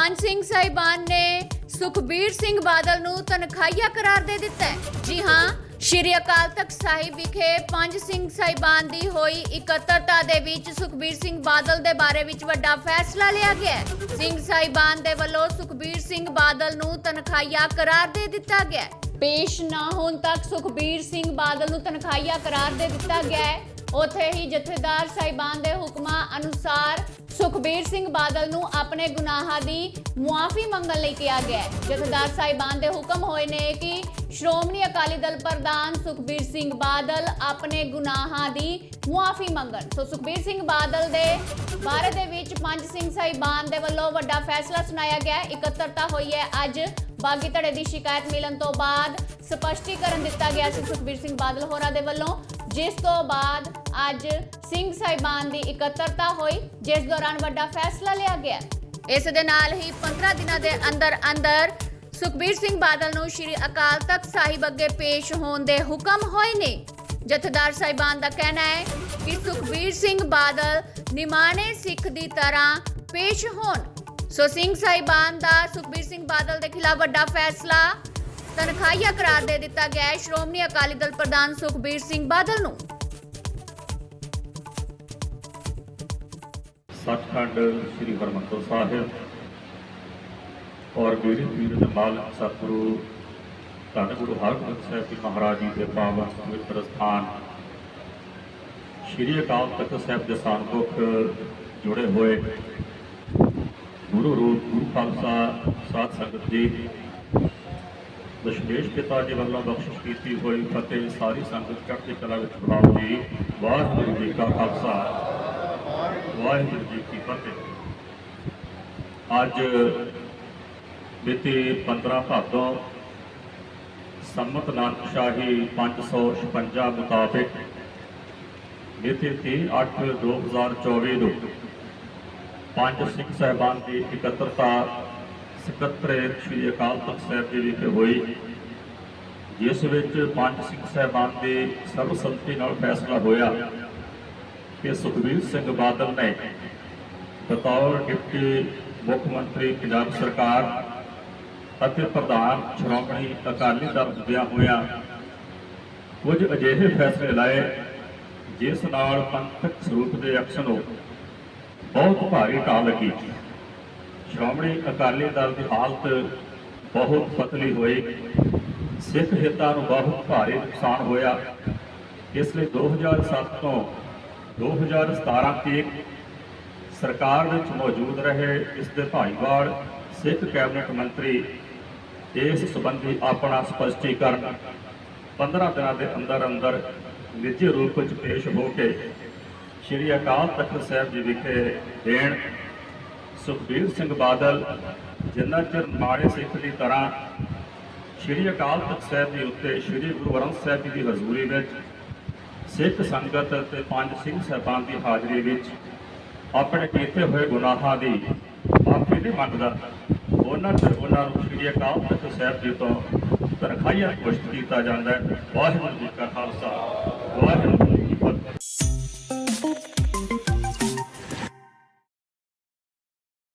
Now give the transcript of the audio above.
ਪੰਜ ਸਿੰਘ ਸਾਹਿਬਾਨ ਨੇ ਸੁਖਬੀਰ ਸਿੰਘ ਬਾਦਲ ਨੂੰ ਤਨਖਾਹੀਆ ਕਰਾਰ ਦੇ ਦਿੱਤਾ ਹੈ। ਜੀ ਹਾਂ, ਸ਼੍ਰੀ ਅਕਾਲ ਤਖਤ ਸਾਹਿਬ ਵਿਖੇ ਪੰਜ ਸਿੰਘ ਸਾਹਿਬਾਨ ਦੀ ਹੋਈ ਇਕੱਤਰਤਾ ਦੇ ਵਿੱਚ ਸੁਖਬੀਰ ਸਿੰਘ ਬਾਦਲ ਦੇ ਬਾਰੇ ਵਿੱਚ ਵੱਡਾ ਫੈਸਲਾ ਲਿਆ ਗਿਆ ਹੈ। ਸਿੰਘ ਸਾਹਿਬਾਨ ਦੇ ਵੱਲੋਂ ਸੁਖਬੀਰ ਸਿੰਘ ਬਾਦਲ ਨੂੰ ਤਨਖਾਹੀਆ ਕਰਾਰ ਦੇ ਦਿੱਤਾ ਗਿਆ ਹੈ। ਪੇਸ਼ ਨਾ ਹੋਣ ਤੱਕ ਸੁਖਬੀਰ ਸਿੰਘ ਬਾਦਲ ਨੂੰ ਤਨਖਾਹੀਆ ਕਰਾਰ ਦੇ ਦਿੱਤਾ ਗਿਆ ਹੈ। ਉੱਥੇ ਹੀ ਜਥੇਦਾਰ ਸਾਹਿਬਾਨ ਦੇ ਹੁਕਮਾਂ ਅਨੁਸਾਰ ਸੁਖਬੀਰ ਸਿੰਘ ਬਾਦਲ ਨੂੰ ਆਪਣੇ ਗੁਨਾਹਾਂ ਦੀ ਮੁਆਫੀ ਮੰਗਣ ਲਈ ਕਿਹਾ ਗਿਆ ਹੈ। ਜਥੇਦਾਰ ਸਾਹਿਬਾਨ ਦੇ ਹੁਕਮ ਹੋਏ ਨੇ ਕਿ ਸ਼੍ਰੋਮਣੀ ਅਕਾਲੀ ਦਲ ਪ੍ਰਧਾਨ ਸੁਖਬੀਰ ਸਿੰਘ ਬਾਦਲ ਆਪਣੇ ਗੁਨਾਹਾਂ ਦੀ ਮੁਆਫੀ ਮੰਗਣ। ਸੋ ਸੁਖਬੀਰ ਸਿੰਘ ਬਾਦਲ ਦੇ ਬਾਰੇ ਦੇ ਵਿੱਚ ਪੰਜ ਸਿੰਘ ਸਾਹਿਬਾਨ ਦੇ ਵੱਲੋਂ ਵੱਡਾ ਫੈਸਲਾ ਸੁਣਾਇਆ ਗਿਆ ਇਕੱਤਰਤਾ ਹੋਈ ਹੈ। ਅੱਜ ਬਾਗੀ ਧੜੇ ਦੀ ਸ਼ਿਕਾਇਤ ਮਿਲਣ ਤੋਂ ਬਾਅਦ ਸਪਸ਼ਟੀਕਰਨ ਦਿੱਤਾ ਗਿਆ ਸੀ। ਸੁਖਬੀਰ ਸਿੰਘ ਬਾਦਲ ਹੋਰਾਂ ਦੇ ਵੱਲੋਂ ਜਿਸ ਤੋਂ ਬਾਅਦ ਅੱਜ ਸਿੰਘ ਸਾਹਿਬਾਨ ਦੀ ਇਕੱਤਰਤਾ ਹੋਈ, ਜਿਸ ਦੌਰਾਨ ਵੱਡਾ ਫੈਸਲਾ ਲਿਆ ਗਿਆ। ਇਸ ਦੇ ਨਾਲ ਹੀ 15 ਦਿਨਾਂ ਦੇ ਅੰਦਰ ਅੰਦਰ ਸੁਖਬੀਰ ਸਿੰਘ ਬਾਦਲ ਨੂੰ ਸ਼੍ਰੀ ਅਕਾਲ ਤਖਤ ਸਾਹਿਬ ਅੱਗੇ ਪੇਸ਼ ਹੋਣ ਦੇ ਹੁਕਮ ਹੋਏ ਨੇ। ਜਥੇਦਾਰ ਸਾਹਿਬਾਨ ਦਾ ਕਹਿਣਾ ਹੈ ਕਿ ਸੁਖਬੀਰ ਸਿੰਘ ਬਾਦਲ ਨਿਮਾਣੇ ਸਿੱਖ ਦੀ ਤਰ੍ਹਾਂ ਪੇਸ਼ ਹੋਣ। ਸੋ ਸਿੰਘ ਸਾਹਿਬਾਨ ਦਾ ਸੁਖਬੀਰ ਸਿੰਘ ਬਾਦਲ ਦੇ ਖਿਲਾਫ ਵੱਡਾ ਫੈਸਲਾ ਤਨਖਾਹੀਆ ਕਰਾਰ ਦੇ ਦਿੱਤਾ ਗਿਆ ਹੈ। ਸ਼੍ਰੋਮਣੀ ਅਕਾਲੀ ਦਲ ਪ੍ਰਧਾਨ ਸੁਖਬੀਰ ਸਿੰਘ ਬਾਦਲ ਨੂੰ। ਸੱਚਖੰਡ ਸ੍ਰੀ ਹਰਮੰਦਰ ਸਾਹਿਬ ਔਰ ਮੇਰੇ ਪੀਰ ਦੇ ਮਾਲਕ ਸਤਿਗੁਰੂ, ਧੰਨ ਗੁਰੂ ਹਰਗੋਬਿੰਦ ਸਾਹਿਬ ਜੀ ਮਹਾਰਾਜ ਜੀ ਦੇ ਪਾਵਨ ਪਵਿੱਤਰ ਸਥਾਨ, ਸ੍ਰੀ ਅਕਾਲ ਤਖਤ ਸਾਹਿਬ ਦੇ ਸਨਮੁਖ ਜੁੜੇ ਹੋਏ ਗੁਰੂ ਰੂਪ, ਗੁਰੂ ਖਾਲਸਾ ਸਾਧ ਸੰਗਤ ਜੀ ਦਸ਼ਮੇਸ਼ ਪਿਤਾ ਜੀ ਵੱਲੋਂ ਬਖਸ਼ਿਸ਼ ਕੀਤੀ ਹੋਈ ਫਤਿਹ ਸਾਰੀ ਸੰਗਤ ਚੜ੍ਹਦੀ ਕਲਾ ਵਿੱਚ ਬੁਲਾਓ ਜੀ ਵਾਹਿਗੁਰੂ ਜੀ ਕਾ ਖਾਲਸਾ। ਵਾਹਿਗੁਰੂ ਜੀ ਕੀ ਫਤਿਹ। ਅੱਜ ਬੀਤੀ 15 ਭਾਦੋਂ ਸੰਮਤ ਨਾਨਕ ਸ਼ਾਹੀ 556 ਮੁਤਾਬਿਕ ਮਿਤੀ 30/8/2024 ਨੂੰ ਪੰਜ ਸਿੱਖ ਸਾਹਿਬਾਨ ਦੀ ਇਕੱਤਰਤਾ ਸਕੱਤਰ ਸ੍ਰੀ ਅਕਾਲ ਤਖਤ ਸਾਹਿਬ ਜੀ ਵਿਖੇ ਹੋਈ, ਜਿਸ ਵਿੱਚ ਪੰਜ ਸਿੰਘ ਸਾਹਿਬਾਨ ਦੇ ਸਰਬਸੰਮਤੀ ਨਾਲ ਫੈਸਲਾ ਹੋਇਆ ਕਿ ਸੁਖਬੀਰ ਸਿੰਘ ਬਾਦਲ ਨੇ ਬਤੌਰ ਡਿਪਟੀ ਮੁੱਖ ਮੰਤਰੀ ਪੰਜਾਬ ਸਰਕਾਰ ਅਤੇ ਪ੍ਰਧਾਨ ਸ਼੍ਰੋਮਣੀ ਅਕਾਲੀ ਦਲ ਦਿਆਂ ਹੋਇਆਂ ਕੁਝ ਅਜਿਹੇ ਫੈਸਲੇ ਲਾਏ, ਜਿਸ ਨਾਲ ਪੰਥਕ ਸਰੂਪ ਦੇ ਐਕਸ਼ਨ ਨੂੰ ਬਹੁਤ ਭਾਰੀ ਢਾਹ ਲੱਗੀ। ਸ਼੍ਰੋਮਣੀ ਅਕਾਲੀ ਦਲ ਦੀ ਹਾਲਤ ਬਹੁਤ ਪਤਲੀ ਹੋਈ। ਸਿੱਖ ਹਿੱਤਾਂ ਨੂੰ ਬਹੁਤ ਭਾਰੀ ਨੁਕਸਾਨ ਹੋਇਆ। ਇਸ ਲਈ 2007 ਤੋਂ 2017 ਤੱਕ ਸਰਕਾਰ ਵਿੱਚ ਮੌਜੂਦ ਰਹੇ ਇਸ ਦੇ ਭਾਈਵਾਲ ਸਿੱਖ ਕੈਬਨਿਟ ਮੰਤਰੀ ਇਸ ਸੰਬੰਧੀ ਆਪਣਾ ਸਪਸ਼ਟੀਕਰਨ 15 ਦਿਨਾਂ ਦੇ ਅੰਦਰ ਅੰਦਰ ਨਿੱਜੀ ਰੂਪ ਵਿੱਚ ਪੇਸ਼ ਹੋ ਕੇ ਸ਼੍ਰੀ ਅਕਾਲ ਤਖਤ ਸਾਹਿਬ ਜੀ ਵਿਖੇ ਦੇਣ ਸੁਖਬੀਰ ਸਿੰਘ ਬਾਦਲ ਜਿੰਨਾ ਚਿਰ ਮਾੜੇ ਸਿੱਖ ਦੀ ਤਰ੍ਹਾਂ ਸ਼੍ਰੀ ਅਕਾਲ ਤਖਤ ਸਾਹਿਬ ਜੀ ਉੱਤੇ, ਸ਼੍ਰੀ ਗੁਰੂ ਗ੍ਰੰਥ ਸਾਹਿਬ ਜੀ ਦੀ ਹਜ਼ੂਰੀ ਵਿੱਚ ਸਿੱਖ ਸੰਗਤ ਅਤੇ ਪੰਜ ਸਿੰਘ ਸਾਹਿਬਾਨ ਦੀ ਹਾਜ਼ਰੀ ਵਿੱਚ ਆਪਣੇ ਕੀਤੇ ਹੋਏ ਗੁਨਾਹਾਂ ਦੀ ਮਾਫੀ ਨਹੀਂ ਮੰਗਦਾ, ਉਹਨਾਂ ਚਿਰ ਉਹਨਾਂ ਨੂੰ ਸ਼੍ਰੀ ਅਕਾਲ ਤਖਤ ਸਾਹਿਬ ਜੀ ਤੋਂ ਤਨਖਾਹੀਆ ਪੁਸ਼ਟ ਕੀਤਾ ਜਾਂਦਾ ਹੈ। ਵਾਹਿਗੁਰੂ ਜੀ ਕਾ ਖਾਲਸਾ